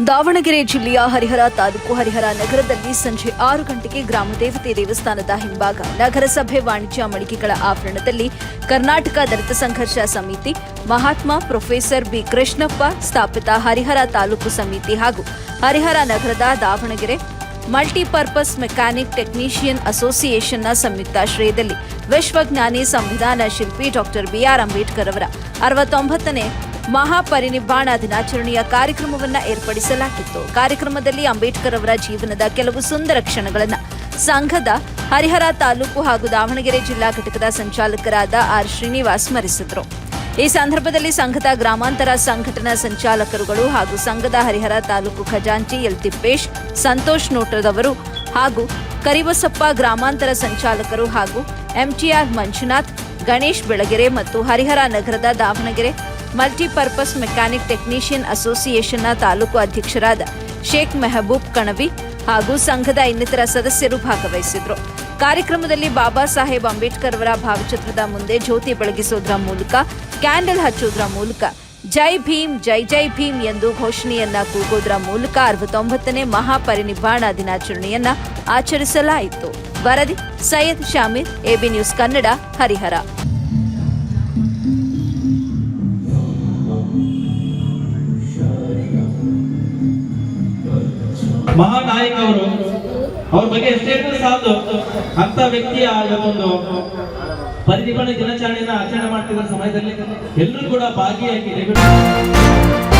ದಾವಣಗೆರೆ ಜಿಲ್ಲೆಯ ಹರಿಹರ ತಾಲೂಕು ಹರಿಹರ ನಗರದಲ್ಲಿ ಸಂಜೆ ಆರು ಗಂಟೆಗೆ ಗ್ರಾಮದೇವತೆ ದೇವಸ್ಥಾನದ ಹಿಂಭಾಗ, ನಗರಸಭೆ ವಾಣಿಜ್ಯ ಮಳಿಗೆಗಳ ಆವರಣದಲ್ಲಿ ಕರ್ನಾಟಕ ದಲಿತ ಸಂಘರ್ಷ ಸಮಿತಿ, ಮಹಾತ್ಮ ಪ್ರೊಫೆಸರ್ ಬಿ ಕೃಷ್ಣಪ್ಪ ಸ್ಥಾಪಿತ ಹರಿಹರ ತಾಲೂಕು ಸಮಿತಿ ಹಾಗೂ ಹರಿಹರ ನಗರದ ದಾವಣಗೆರೆ ಮಲ್ಟಿಪರ್ಪಸ್ ಮೆಕ್ಯಾನಿಕ್ ಟೆಕ್ನಿಷಿಯನ್ ಅಸೋಸಿಯೇಷನ್ನ ಸಂಯುಕ್ತಾಶ್ರಯದಲ್ಲಿ ವಿಶ್ವಜ್ಞಾನಿ ಸಂವಿಧಾನ ಶಿಲ್ಪಿ ಡಾಕ್ಟರ್ ಬಿಆರ್ ಅಂಬೇಡ್ಕರ್ ಅವರ ಅರವತ್ತೊಂಬತ್ತನೇ ಮಹಾಪರಿನಿಬ್ಬಾಣ ದಿನಾಚರಣೆಯ ಕಾರ್ಯಕ್ರಮವನ್ನು ಏರ್ಪಡಿಸಲಾಗಿತ್ತು. ಕಾರ್ಯಕ್ರಮದಲ್ಲಿ ಅಂಬೇಡ್ಕರ್ ಅವರ ಜೀವನದ ಕೆಲವು ಸುಂದರ ಕ್ಷಣಗಳನ್ನು ಸಂಘದ ಹರಿಹರ ತಾಲೂಕು ಹಾಗೂ ದಾವಣಗೆರೆ ಜಿಲ್ಲಾ ಘಟಕದ ಸಂಚಾಲಕರಾದ ಆರ್ ಶ್ರೀನಿವಾಸ್ ಸ್ಮರಿಸಿದರು. ಈ ಸಂದರ್ಭದಲ್ಲಿ ಸಂಘದ ಗ್ರಾಮಾಂತರ ಸಂಘಟನಾ ಸಂಚಾಲಕರುಗಳು ಹಾಗೂ ಸಂಘದ ಹರಿಹರ ತಾಲೂಕು ಖಜಾಂಚಿ ಎಲ್ ತಿಪ್ಪೇಶ್, ಸಂತೋಷ್ ನೋಟ್ರದವರು ಹಾಗೂ ಕರಿಬಸಪ್ಪ ಗ್ರಾಮಾಂತರ ಸಂಚಾಲಕರು ಹಾಗೂ ಎಂಟಿಆರ್ ಮಂಜುನಾಥ್, ಗಣೇಶ್ ಬೆಳಗೆರೆ ಮತ್ತು ಹರಿಹರ ನಗರದ ದಾವಣಗೆರೆ ಮಲ್ಟಿಪರ್ಪಸ್ ಮೆಕ್ಯಾನಿಕ್ ಟೆಕ್ನಿಷಿಯನ್ ಅಸೋಸಿಯೇಷನ್ನ ತಾಲೂಕು ಅಧ್ಯಕ್ಷರಾದ ಶೇಖ್ ಮೆಹಬೂಬ್ ಕಣವಿ ಹಾಗೂ ಸಂಘದ ಇನ್ನಿತರ ಸದಸ್ಯರು ಭಾಗವಹಿಸಿದ್ರು. ಕಾರ್ಯಕ್ರಮದಲ್ಲಿ ಬಾಬಾ ಸಾಹೇಬ್ ಅಂಬೇಡ್ಕರ್ ಅವರ ಭಾವಚಿತ್ರದ ಮುಂದೆ ಜ್ಯೋತಿ ಬೆಳಗಿಸೋದ್ರ ಮೂಲಕ, ಕ್ಯಾಂಡಲ್ ಹಚ್ಚೋದ್ರ ಮೂಲಕ, ಜೈ ಭೀಮ್, ಜೈ ಜೈ ಭೀಮ್ ಎಂದು ಘೋಷಣೆಯನ್ನ ಕೂಗೋದ್ರ ಮೂಲಕ ಅರವತ್ತೊಂಬತ್ತನೇ ಮಹಾಪರಿನಿಬ್ಬಾಣ ದಿನಾಚರಣೆಯನ್ನ ಆಚರಿಸಲಾಯಿತು. ವರದಿ, ಸೈಯದ್ ಶಾಮೀರ್, ಎಬಿ ನ್ಯೂಸ್ ಕನ್ನಡ, ಹರಿಹರ. ಮಹಾನಾಯಕ ಅವರು ಅವ್ರ ಬಗ್ಗೆ ಎಷ್ಟೇ ಸಾಲದು ಅಂತ ವ್ಯಕ್ತಿಯ ಒಂದು ಪರಿನಿಬ್ಬಣ ದಿನಾಚರಣೆಯನ್ನ ಆಚರಣೆ ಮಾಡ್ತಿದ್ದ ಸಮಯದಲ್ಲಿ ಎಲ್ಲರೂ ಕೂಡ ಭಾಗಿಯಾಗಿ